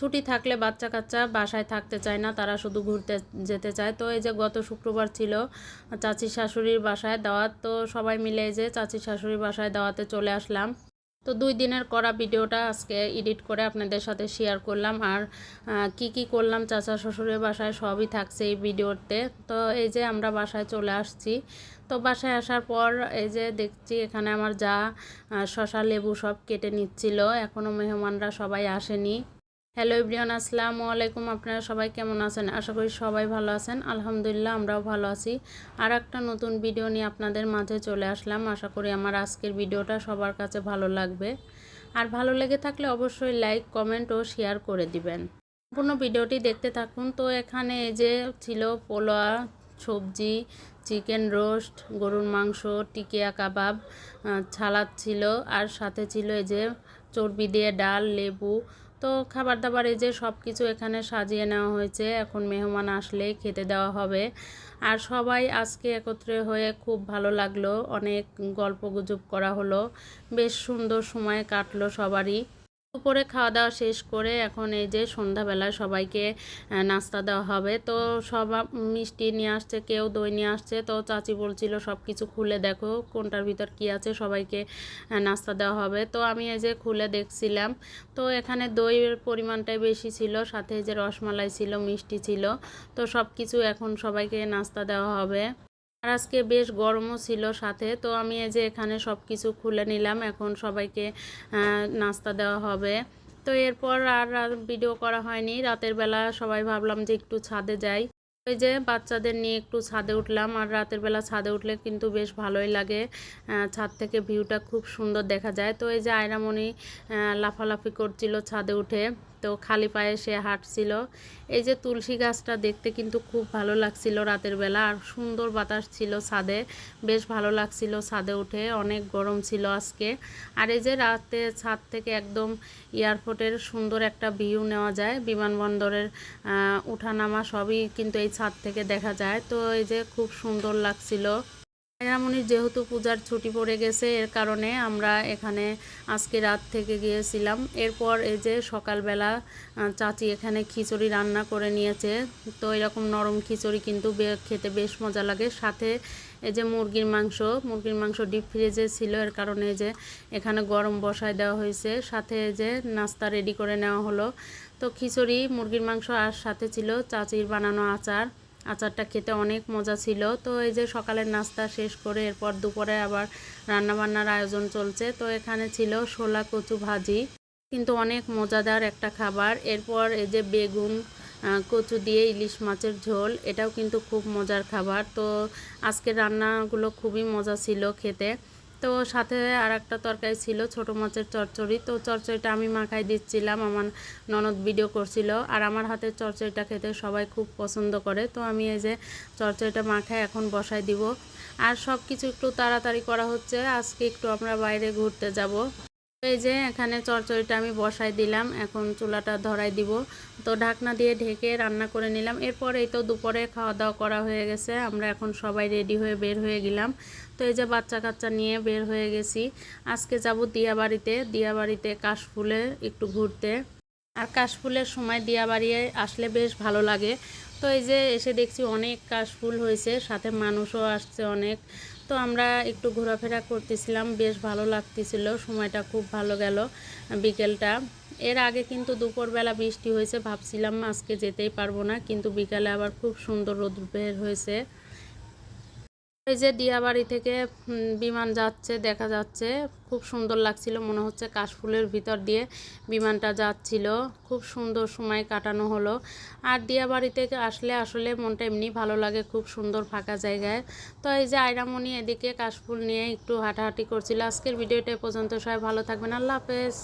ছুটি থাকলে বাচ্চা কাচ্চা বাসায় থাকতে চায় না, তারা শুধু ঘুরতে যেতে চায়। তো এই যে গত শুক্রবার ছিল চাচি শাশুড়ির বাসায় দাওয়াত, তো সবাই মিলে যে চাচি শাশুড়ির বাসায় দাওয়াতে চলে আসলাম। তো দুই দিনের করা ভিডিওটা আজকে এডিট করে আপনাদের সাথে শেয়ার করলাম। আর কি কি করলাম চাচা শ্বশুরের বাসায় সবই থাকছে এই ভিডিওতে। তো এই যে আমরা বাসায় চলে আসছি। তো বাসায় আসার পর এই যে দেখছি এখানে আমার যা শশা, লেবু সব কেটে নিচ্ছিল। এখনও মেহমানরা সবাই আসেনি। হ্যালো ইব্রিয়ান আসসালামু আলাইকুম। আপনারা সবাই কেমন আছেন? আশা করি সবাই ভালো আছেন। আলহামদুলিল্লাহ, আমরাও ভালো আছি। আর একটা নতুন ভিডিও নিয়ে আপনাদের মাঝে চলে আসলাম। আশা করি আমার আজকের ভিডিওটা সবার কাছে ভালো লাগবে। আর ভালো লেগে থাকলে অবশ্যই লাইক কমেন্ট ও শেয়ার করে দিবেন। সম্পূর্ণ ভিডিওটি দেখতে থাকুন। তো এখানে এই যে ছিল পোলোয়া সবজি, চিকেন রোস্ট, গরুর মাংস, টিকিয়া কাবাব ছালাদ ছিল। আর সাথে ছিল এই যে চর্বি দিয়ে ডাল, লেবু তো খাবার দাবার এই যে সব কিছু এখানে সাজিয়ে নেওয়া হয়েছে, এখন মেহমান আসলে খেতে দেওয়া হবে। আর সবাই আজকে একত্রে হয়ে খুব ভালো লাগল, অনেক গল্প গুজব করা হলো, বেশ সুন্দর সময় কাটলো সবারই। দুপুরে খাওয়া দাওয়া শেষ করে এখন এই যে সন্ধ্যাবেলায় সবাইকে নাস্তা দেওয়া হবে। তো সব, মিষ্টি নিয়ে আসছে, কেউ দই নিয়ে আসছে। তো চাচি বলছিল সব কিছু খুলে দেখো, কোনটার ভিতর কি আছে, সবাইকে নাস্তা দেওয়া হবে। তো আমি এই যে খুলে দেখছিলাম। তো এখানে দইয়ের পরিমাণটাই বেশি ছিল, সাথে যে রসমালাই ছিল, মিষ্টি ছিল। তো সব কিছু এখন সবাইকে নাস্তা দেওয়া হবে। আর আজকে বেশ গরমও ছিল সাথে। তো আমি এই যে এখানে সব কিছু খুলে নিলাম। এখন সবাইকে নাস্তা দেওয়া হবে। তো এরপর আর ভিডিও করা হয়নি। রাতের বেলা সবাই ভাবলাম যে একটু ছাদে যাই। ওই যে বাচ্চাদের নিয়ে একটু ছাদে উঠলাম। আর রাতের বেলা ছাদে উঠলে কিন্তু বেশ ভালোই লাগে। ছাদ থেকে ভিউটা খুব সুন্দর দেখা যায়। তো এই যে আয়রামণি লাফালাফি করছিল ছাদে উঠে। তো খালি পায়ে সে হাঁটছিল। এই যে তুলসী গাছটা দেখতে কিন্তু খুব ভালো লাগছিল রাতের বেলা। আর সুন্দর বাতাস ছিল ছাদে। বেশ ভালো লাগছিল ছাদে উঠে। অনেক গরম ছিল আজকে। আর এই যে রাতে ছাদ থেকে একদম এয়ারপোর্টের সুন্দর একটা ভিউ নেওয়া যায়। বিমানবন্দরের আহ, ওঠানামা সবই কিন্তু এই ছাদ থেকে দেখা যায়। তো এই যে খুব সুন্দর লাগছিল। রামনির যেহেতু পূজার ছুটি পড়ে গেছে, এর কারণে আমরা এখানে আজকে রাত থেকে গিয়েছিলাম। এরপর এই যে সকালবেলা চাচি এখানে খিচুড়ি রান্না করে নিয়েছে। তো এরকম নরম খিচুড়ি কিন্তু খেতে বেশ মজা লাগে। সাথে এই যে মুরগির মাংস মুরগির মাংস ডিপ ফ্রিজে ছিল, এর কারণে যে এখানে গরম বসায় দেওয়া হয়েছে। সাথে যে নাস্তা রেডি করে নেওয়া হলো। তো খিচুড়ি, মুরগির মাংস আর সাথে ছিল চাচির বানানো আচার। আচারটা খেতে অনেক মজা ছিল। তো এই যে সকালের নাস্তা শেষ করে এরপর দুপুরে আবার রান্নাবান্নার আয়োজন চলছে। তো এখানে ছিল শোলা কচু ভাজি, কিন্তু অনেক মজাদার একটা খাবার। এরপর এই যে বেগুন কচু দিয়ে ইলিশ মাছের ঝোল, এটাও কিন্তু খুব মজার খাবার। তো আজকে রান্নাগুলো খুবই মজা ছিল খেতে। তো সাথে আর একটা তরকারি ছিল, ছোট মাছের চরচড়ি তো চচ্চড়িটা আমি মাখাই দিচ্ছিলাম, আমার ননদ ভিডিও করছিল। আর আমার হাতের চচ্চড়িটা খেতে সবাই খুব পছন্দ করে। তো আমি এই যে চচ্চড়িটা মাখায় এখন বসাই দিব। আর সব কিছু একটু তাড়াতাড়ি করা হচ্ছে। আজকে একটু আমরা বাইরে ঘুরতে যাব। এই যে এখানে চচ্চড়িটা আমি বসাই দিলাম, এখন চুলাটা ধরাই দিব। তো ঢাকনা দিয়ে ঢেকে রান্না করে নিলাম। এরপর এই তো দুপুরে খাওয়া দাওয়া করা হয়ে গেছে, আমরা এখন সবাই রেডি হয়ে বের হয়ে গেলাম। তো এই যে বাচ্চা কাচ্চা নিয়ে বের হয়ে গেছি। আজকে যাব দিয়াবাড়িতে দিয়াবাড়িতে কাশফুলে একটু ঘুরতে। আর কাশফুলের সময় দিয়াবাড়ি আসলে বেশ ভালো লাগে। তো এই যে এসে দেখছি অনেক কাশফুল হয়েছে, সাথে মানুষও আসছে অনেক। তো আমরা একটু ঘোরাফেরা করতেছিলাম, বেশ ভালো লাগতেছিল, সময়টা খুব ভালো গেল বিকেলটা। এর আগে কিন্তু দুপুরবেলা বৃষ্টি হয়েছে, ভাবছিলাম আজকে যেতেই পারব না, কিন্তু বিকালে আবার খুব সুন্দর রোদ বের হয়েছে। এই যে দিয়াবাড়ি থেকে বিমান যাচ্ছে, দেখা যাচ্ছে। খুব সুন্দর লাগছিল, মনে হচ্ছে কাশফুলের ভিতর দিয়ে বিমানটা যাচ্ছিল। খুব সুন্দর সময় কাটানো হলো। আর দিয়াবাড়ি থেকে আসলে আসলে মনটা এমনি ভালো লাগে, খুব সুন্দর ফাঁকা জায়গায়। তো এই যে আয়রামণি এদিকে কাশফুল নিয়ে একটু হাঁটাহাঁটি করছিল। আজকের ভিডিওটা পর্যন্ত, সবাই ভালো থাকবেন। আল্লাহ হাফেজ।